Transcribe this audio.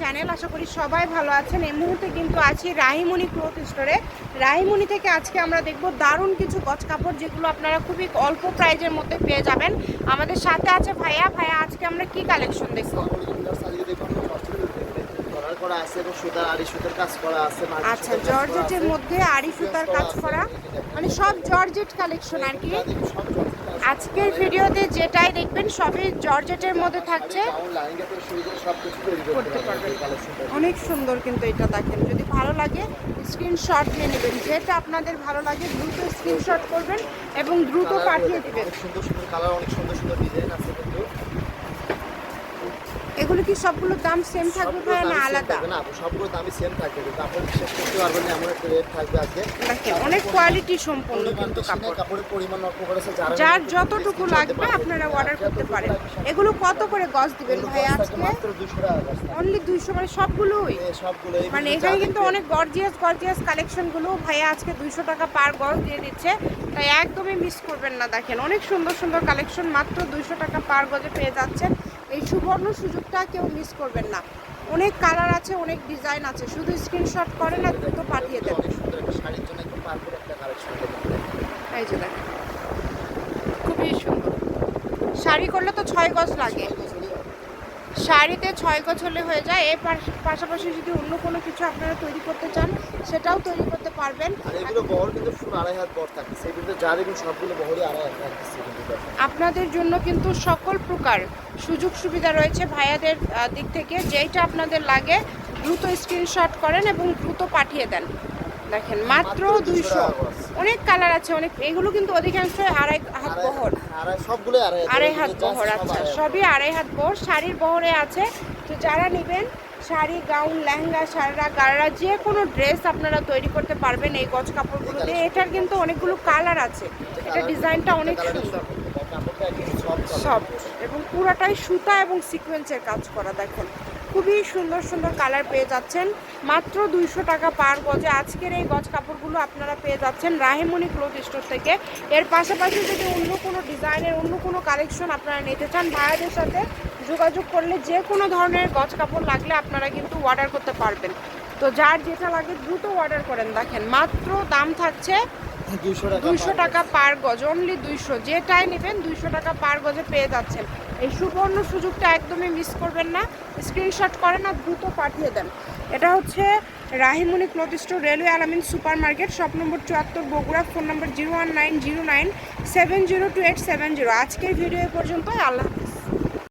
Channel আশা করি সবাই ভালো আছেন। এই মুহূর্তে কিন্তু আছি রাহিমণি ক্লোথ স্টোরে। রাহিমণি থেকে আজকে আমরা দেখব দারুণ কিছু গজ কাপড় যেগুলো আপনারা খুবই অল্প প্রাইজের মধ্যে পেয়ে যাবেন। আমাদের সাথে আছে ভাইয়া। ভাইয়া আজকে আমরা কি কালেকশন দেখব? করা আছে এবং সুতার আড়ি সুতার কাজ করা আছে আচ্ছা জর্জেটের মধ্যে আড়ি সুতার কাজ করা মানে সব জর্জেট কালেকশন আর কি। সব। আজকের ভিডিওতে যেটাই দেখবেন, সবই জর্জেটের মধ্যে থাকছে। করতে পারবেন। অনেক সুন্দর কিন্তু এটা দেখেন। যদি ভালো লাগে স্ক্রিনশট নিয়ে নেবেন। যেটা আপনাদের ভালো লাগে, দ্রুত স্ক্রিনশট করবেন এবং দ্রুত পাঠিয়ে দেবেন। সুন্দর সুন্দর কালার অনেক সুন্দর সুন্দর ডিজাইন আছে কিন্তু। এগুলো কি সবগুলোর দাম সেম থাকবে ভাই না আলাদা? না সবগুলো দামই সেম থাকবে কিন্তু আপনি বিশ্বাস করতে পারবেন না এমন একটা রেট থাকবে আজকে। অনেক কোয়ালিটি সম্পন্ন কিন্তু কাপড়। কাপড়ের পরিমাণ অল্প করেছে যারা যার যতটুকু লাগবে আপনারা অর্ডার করতে পারেন। এগুলো কত করে গজ দিবেন ভাই আজকে? মাত্র 200 টাকা। অনলি দুইশো মানে সবগুলোই? এই সবগুলো মানে এখানে কিন্তু অনেক গর্জিয়াস গর্জিয়াস কালেকশনগুলো ভাইয়া আজকে দুইশো টাকা পার গজ দিয়ে দিচ্ছে। তাই একদমই মিস করবেন না দেখেন। অনেক সুন্দর সুন্দর কালেকশন মাত্র দুইশো টাকা পার গজে পেয়ে যাচ্ছেন। এই সুবর্ণ সুযোগটা কেউ মিস করবেন না। অনেক কালার আছে অনেক ডিজাইন আছে। শুধু স্ক্রিনশট করেন আর দ্রুত পাঠিয়ে দেন। সুন্দর একটা শাড়ির জন্য একদম পারফেক্ট একটা কালেকশন এই যে দেখেন। খুবই সুন্দর। শাড়ি করলে তো ছয় গজ লাগে। শাড়িতে ছয় গজ হলে হয়ে যায়। এর পাশাপাশি যদি অন্য কোনো কিছু আপনারা তৈরি করতে চান সেটাও তৈরি করতে পারবেন। আপনাদের জন্য কিন্তু সকল প্রকার সুযোগ সুবিধা রয়েছে ভাইয়াদের দিক থেকে। যেইটা আপনাদের লাগে দ্রুত স্ক্রিনশট করেন এবং দ্রুত পাঠিয়ে দেন। দেখেন মাত্র মাত্র 200 দুইশো। অনেক কালার আছে অনেক এগুলো কিন্তু অধিকাংশই আড়াই হাত বহর। আড়াই সবগুলো আড়াই হাত বহর আচ্ছা সবই আড়াই হাত বহর। শাড়ির বহরে আছে। তো যারা নেবেন শাড়ি গাউন লেহেঙ্গা সারা গাড়া যে কোনো ড্রেস আপনারা তৈরি করতে পারবেন এই গজ কাপড়গুলো দিয়ে। এটার কিন্তু অনেকগুলো কালার আছে। এটা ডিজাইনটা অনেক সুন্দর। সব এবং পুরাটাই সুতা এবং সিকোয়েন্সের কাজ করা দেখেন। খুবই সুন্দর সুন্দর কালার পেয়ে যাচ্ছেন। মাত্র দুইশো টাকা পার গজে আজকের এই গজ কাপড়গুলো আপনারা পেয়ে যাচ্ছেন রাহেমণি ক্লোথ স্টোর থেকে। এর পাশাপাশি যদি অন্য কোনো ডিজাইনের, অন্য কোনো কালেকশন আপনারা নিতে চান ভাইয়াদের সাথে যোগাযোগ করলে যে কোনো ধরনের গজ কাপড় লাগলে আপনারা কিন্তু অর্ডার করতে পারবেন। তো যার যেটা লাগে দ্রুত অর্ডার করেন। দেখেন, মাত্র দাম থাকছে 200 টাকা দুইশো টাকা পার গজ। অনলি দুইশো। যেটাই নেবেন দুইশো টাকা পার গজে পেয়ে যাচ্ছেন। এই সুবর্ণ সুযোগটা একদমই মিস করবেন না। স্ক্রিনশট করেন আর দ্রুত পাঠিয়ে দেন। এটা হচ্ছে Rahimoni cloth store railway Alamin super market shop number চুয়াত্তর Bogura phone number zero one nine zero nine seven zero two eight seven zero আজকের ভিডিও এ পর্যন্তই আল্লাহ।